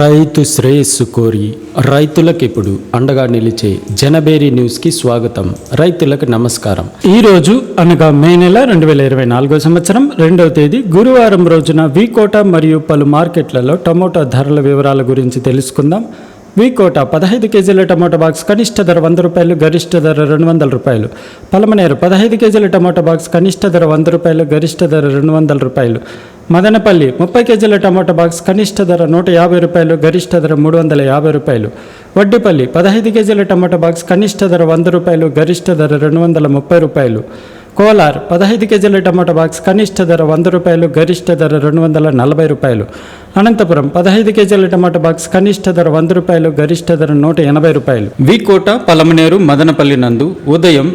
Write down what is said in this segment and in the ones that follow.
రైతు శ్రేయస్సు కోరి రైతులకు ఇప్పుడు అండగా నిలిచే జనబేరి న్యూస్కి స్వాగతం. రైతులకు నమస్కారం. ఈ రోజు అనగా మే నెల రెండు వేల ఇరవై నాలుగో సంవత్సరం రెండవ తేదీ గురువారం రోజున వీకోట మరియు పలు మార్కెట్లలో టమోటా ధరల వివరాల గురించి తెలుసుకుందాం. వీకోట పదహైదు కేజీల టమాటా బాక్స్ కనిష్ట ధర వంద రూపాయలు గరిష్ట ధర రెండు వందల రూపాయలు. పలమనేరు పదహైదు కేజీల టమాటా బాక్స్ కనిష్ట ధర వంద రూపాయలు గరిష్ట ధర రెండు వందల రూపాయలు. మదనపల్లి ముప్పై కేజీల టమాటా బాక్స్ కనిష్ట ధర నూట యాభై రూపాయలు గరిష్ట ధర మూడు వందల యాభై రూపాయలు. వడ్డిపల్లి పదహైదు కేజీల టమాటా బాక్స్ కనిష్ట ధర వంద రూపాయలు గరిష్ట ధర రెండు వందల ముప్పై రూపాయలు. కోలార్ పదహైదు కేజీల టమాటా బాక్స్ కనిష్ట ధర వంద రూపాయలు గరిష్ట ధర రెండు వందల నలభై రూపాయలు. అనంతపురం పదహైదు కేజీల టమాటా బాక్స్ కనిష్ట ధర వంద రూపాయలు గరిష్ట ధర నూట ఎనభై రూపాయలు. వికోట పలమనేరు మదనపల్లి నందు ఉదయం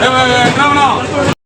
哎喂喂，闹不闹？